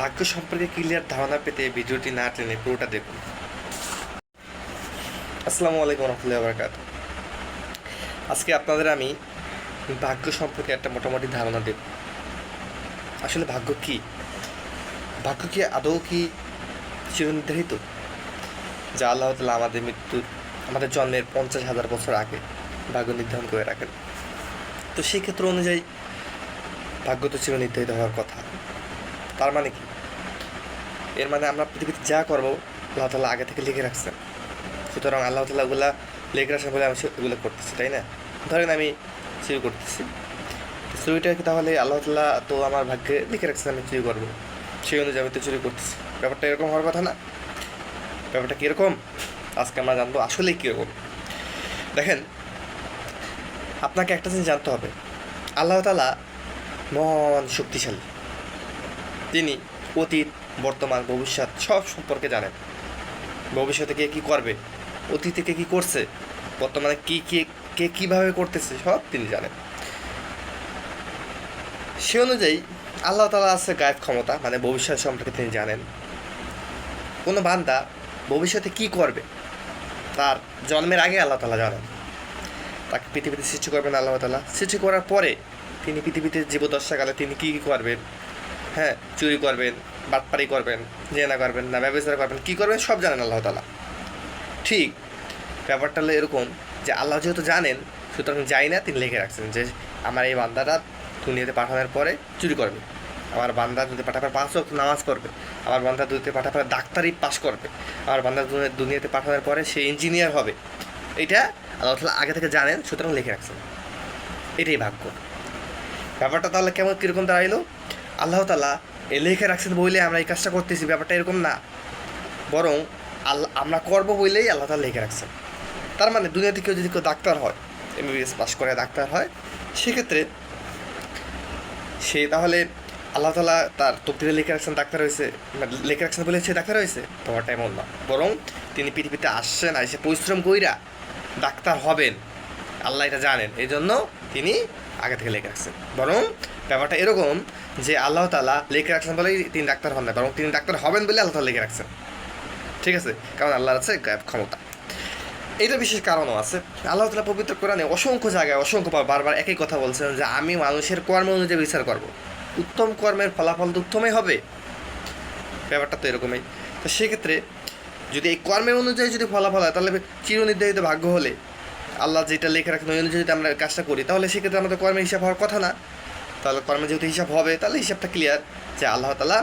ভাগ্য সম্পর্কে ক্লিয়ার ধারণা পেতে ভিডিওটি না টেনে পুরোটা দেখুন। আসসালামু আলাইকুম রহমতুল্লাহ বরকাত আজকে আপনাদের আমি ভাগ্য সম্পর্কে একটা মোটামুটি ধারণা দেব। আসলে ভাগ্য কি? ভাগ্য কি আদৌ কি চিরনির্ধারিত? যা আল্লাহ তালা আমাদের মৃত্যুর, আমাদের জন্মের পঞ্চাশ হাজার বছর আগে ভাগ্য নির্ধারণ করে রাখেন। তো সেই ক্ষেত্র অনুযায়ী ভাগ্য তো চিরনির্ধারিত হওয়ার কথা। তার মানে কি? এর মানে আমরা পৃথিবীতে যা করব, আল্লাহ তালা আগে থেকে লিখে রাখছেন। সুতরাং আল্লাহ তালা ওগুলা লিখে রাখছেন বলে আমি এগুলো করতেছি, তাই না? ধরেন আমি চুরি করতেছি। চুরিটা কি তাহলে আল্লাহ তালা তো আমার ভাগ্যে লিখে রাখছেন আমি চুরি করব। সেই অনুযায়ী আমি তো চুরি করতেছি। ব্যাপারটা এরকম হওয়ার কথা না? ব্যাপারটা কীরকম আজকে আমরা জানব আসলে কীরকম দেখেন, আপনাকে একটা জিনিস জানতে হবে। আল্লাহ তালা মহান শক্তিশালী। তিনি অতীত, বর্তমান, ভবিষ্যৎ সব সম্পর্কে জানেন। ভবিষ্যতে কে কী করবে? অতীতে কে কী করছে? বর্তমানে কী, কে কে কীভাবে করতেছে, সব তিনি জানেন। সে অনুযায়ী আল্লাহ তালা আছে গায়েব ক্ষমতা মানে ভবিষ্যৎ সম্পর্কে তিনি জানেন। কোনো বান্দা ভবিষ্যতে কী করবে? তার জন্মের আগে আল্লাহ তালা জানেন। তাকে পৃথিবীতে সৃষ্টি করবেন আল্লাহ তালা সৃষ্টি করার পরে তিনি পৃথিবীতে জীবদশাকালে তিনি কী কী করবেন? হ্যাঁ চুরি করবেন, বাটপারি করবেন, জেনা করবেন, না ব্যবসা করবেন, কী করবেন সব জানেন আল্লাহ তালা ঠিক, ব্যাপারটা হলো এরকম যে আল্লাহ যেহেতু জানেন, সুতরাং যাই না তিনি লিখে রাখছেন যে আমার এই বান্দাটা দুনিয়াতে পাঠানোর পরে চুরি করবে। আমার বান্দা দুনিয়াতে পাঠাবার পাঁচ ওয়াক্ত নামাজ পড়বে। আমার বান্দা দুনিয়াতে পাঠাবার ডাক্তারি পাস করবে। আমার বান্দা দুনিয়াতে পাঠানোর পরে সে ইঞ্জিনিয়ার হবে। এটা আল্লাহ তালা আগে থেকে জানেন, সুতরাং লিখে রাখছেন। এটাই ভাগ্য। ব্যাপারটা তাহলে কেমন, কীরকম দাঁড়াইলো? আল্লাহ তালা এ লিখে রাখছেন বইলে আমরা এই কাজটা করতেছি, ব্যাপারটা এরকম না। বরং আল্লাহ আমরা করব বইলেই আল্লাহ তালা লিখে রাখছেন। তার মানে দুনিয়াতে কেউ যদি কেউ ডাক্তার হয় এমবিবিএস পাস করে ডাক্তার হয়, সেক্ষেত্রে সে তাহলে আল্লাহ তালা তার তকদিরে লিখে রাখছেন ডাক্তার হয়েছে মানে লিখে রাখছেন বলে সে ডাক্তার হয়েছে? ব্যাপারটা এমন না। বরং তিনি পৃথিবীতে আসছেন আর সে পরিশ্রম কইরা ডাক্তার হবেন। আল্লাহ এটা জানেন। এই জন্য তিনি আগে থেকে লিখে রাখছেন বরং ব্যাপারটা এরকম যে আল্লাহ তালা লিখে রাখছেন বলেই তিনি ডাক্তার হন না, বরং তিনি ডাক্তার হবেন বলে আল্লাহ লিখে রাখছেন। ঠিক আছে? কারণ আল্লাহর আছে ক্ষমতা। এইটা বিশেষ কারণও আছে। আল্লাহ তালা পবিত্র কোরআনে অসংখ্য জায়গায় অসংখ্য বারবার একই কথা বলছেন যে আমি মানুষের কর্ম অনুযায়ী বিচার করব। উত্তম কর্মের ফলাফল তো উত্তমই হবে। ব্যাপারটা তো এরকমই। তো সেক্ষেত্রে যদি এই কর্মের অনুযায়ী যদি ফলাফল হয়, তাহলে চিরনির্ধারিত ভাগ্য হলে আল্লাহ যেটা লেখে রাখেন ওই অনুযায়ী যদি আমরা কাজটা করি, তাহলে সেক্ষেত্রে আমাদের কর্মের হিসাব হওয়ার কথা না। তাহলে কর্মের যেহেতু হিসাব হবে, তাহলে হিসাবটা ক্লিয়ার যে আল্লাহ তালা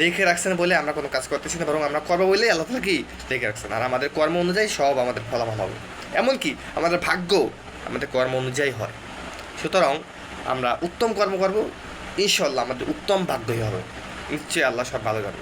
লিখে রাখছেন বলে আমরা কোনো কাজ করতেছি না, বরং আমরা করব বলেই আল্লাহ তালা কি লিখে রাখছেন। আর আমাদের কর্ম অনুযায়ী সব আমাদের ফলাফল হবে। এমনকি আমাদের ভাগ্য আমাদের কর্ম অনুযায়ী হয়। সুতরাং আমরা উত্তম কর্ম করব ইনশাল্লাহ আমাদের উত্তম ভাগ্যই হবে। নিশ্চয়ই আল্লাহ সব ভালো যাবে